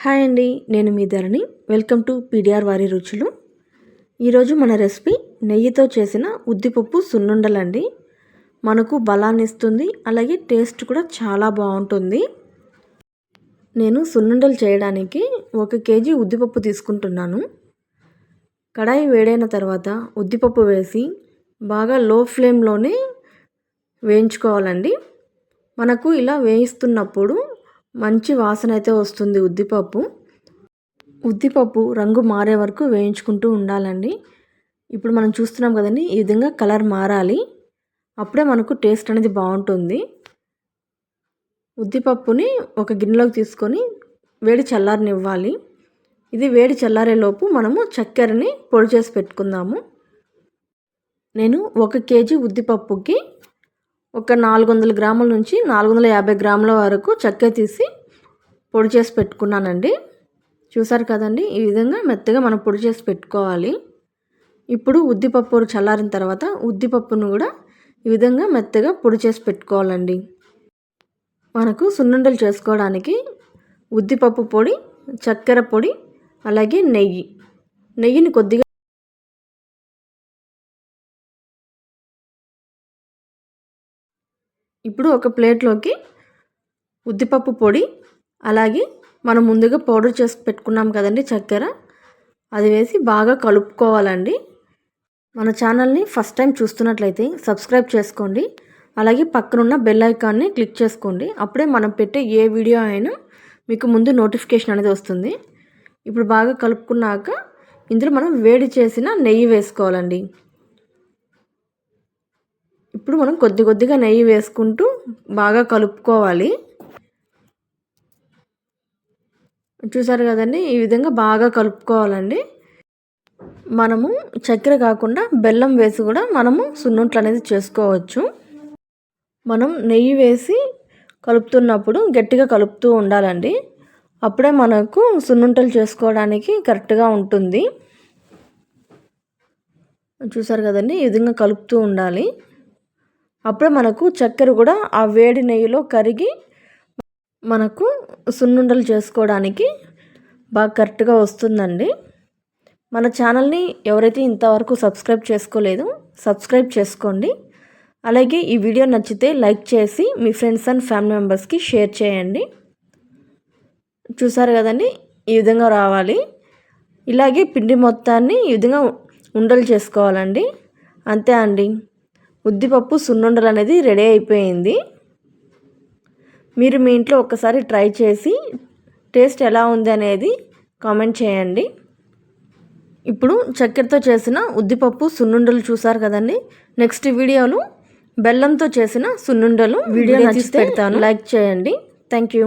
Hi అండి నేను మీ ధరణి. వెల్కమ్ టు పీడిఆర్ వారి రుచులు. ఈరోజు మన రెసిపీ నెయ్యితో చేసిన ఉద్దిపప్పు సున్నుండలండి. మనకు బలాన్ని ఇస్తుంది అలాగే టేస్ట్ కూడా చాలా బాగుంటుంది. నేను సున్నుండలు చేయడానికి ఒక కేజీ ఉద్దిపప్పు తీసుకుంటున్నాను. కడాయి వేడైన తర్వాత ఉద్దిపప్పు వేసి బాగా లో ఫ్లేమ్లోనే వేయించుకోవాలండి. మనకు ఇలా వేయిస్తున్నప్పుడు మంచి వాసన అయితే వస్తుంది ఉద్దిపప్పు. ఉద్దిపప్పు రంగు మారే వరకు వేయించుకుంటూ ఉండాలండి. ఇప్పుడు మనం చూస్తున్నాం కదండి ఈ విధంగా కలర్ మారాలి. అప్పుడే మనకు టేస్ట్ అనేది బాగుంటుంది. ఉద్దిపప్పుని ఒక గిన్నెలోకి తీసుకొని వేడి చల్లారనివ్వాలి. ఇది వేడి చల్లారేలోపు మనము చక్కెరని పొడి చేసి పెట్టుకుందాము. నేను ఒక కేజీ ఉద్దిపప్పుకి ఒక నాలుగు వందల గ్రాముల నుంచి నాలుగు వందల యాభై గ్రాముల వరకు చక్కెర తీసి పొడి చేసి పెట్టుకున్నానండి. చూసారు కదండి? ఈ విధంగా మెత్తగా మనం పొడి చేసి పెట్టుకోవాలి. ఇప్పుడు ఉద్దిపప్పు చల్లారిన తర్వాత ఉద్దిపప్పును కూడా ఈ విధంగా మెత్తగా పొడి చేసి పెట్టుకోవాలండి. మనకు సున్నుండలు చేసుకోవడానికి ఉద్దిపప్పు పొడి చక్కెర పొడి అలాగే నెయ్యి. నెయ్యిని కొద్దిగా ఇప్పుడు ఒక ప్లేట్లోకి ఉద్దిపప్పు పొడి అలాగే మనం ముందుగా పౌడర్ చేసి పెట్టుకున్నాం కదండి చక్కెర. అది వేసి బాగా కలుపుకోవాలండి. మన ఛానల్ని ఫస్ట్ టైం చూస్తున్నట్లయితే సబ్స్క్రైబ్ చేసుకోండి. అలాగే పక్కనున్న బెల్ ఐకాన్ని క్లిక్ చేసుకోండి. అప్పుడే మనం పెట్టే ఏ వీడియో అయినా మీకు ముందు నోటిఫికేషన్ అనేది వస్తుంది. ఇప్పుడు బాగా కలుపుకున్నాక ఇందులో మనం వేడి చేసిన నెయ్యి వేసుకోవాలండి. ఇప్పుడు మనం కొద్ది కొద్దిగా నెయ్యి వేసుకుంటూ బాగా కలుపుకోవాలి. చూసారు కదండి? ఈ విధంగా బాగా కలుపుకోవాలండి. మనము చక్కెర కాకుండా బెల్లం వేసి కూడా మనము సున్నుంట్లు అనేది చేసుకోవచ్చు. మనం నెయ్యి వేసి కలుపుతున్నప్పుడు గట్టిగా కలుపుతూ ఉండాలండి. అప్పుడే మనకు సున్నుంటలు చేసుకోవడానికి కరెక్ట్గా ఉంటుంది. చూసారు కదండి? ఈ విధంగా కలుపుతూ ఉండాలి. అప్పుడే మనకు చక్కెర కూడా ఆ వేడి నెయ్యిలో కరిగి మనకు సున్నుండలు చేసుకోవడానికి బాగా కరెక్ట్గా వస్తుందండి. మన ఛానల్ని ఎవరైతే ఇంతవరకు సబ్స్క్రైబ్ చేసుకోలేదు సబ్స్క్రైబ్ చేసుకోండి. అలాగే ఈ వీడియో నచ్చితే లైక్ చేసి మీ ఫ్రెండ్స్ అండ్ ఫ్యామిలీ మెంబర్స్కి షేర్ చేయండి. చూసారు కదండి? ఈ విధంగా రావాలి. ఇలాగే పిండి మొత్తాన్ని ఈ విధంగా ఉండలు చేసుకోవాలండి. అంతే అండి. ఉద్దిపప్పు సున్నుండలు అనేది రెడీ అయిపోయింది. మీరు మీ ఇంట్లో ఒక్కసారి ట్రై చేసి టేస్ట్ ఎలా ఉంది అనేది కామెంట్ చేయండి. ఇప్పుడు చక్కెరతో చేసిన ఉద్దిపప్పు సున్నుండలు చూసారు కదండి? నెక్స్ట్ వీడియోను బెల్లంతో చేసిన సున్నుండలు వీడియో నచ్చి పెడతాను. లైక్ చేయండి. Thank you.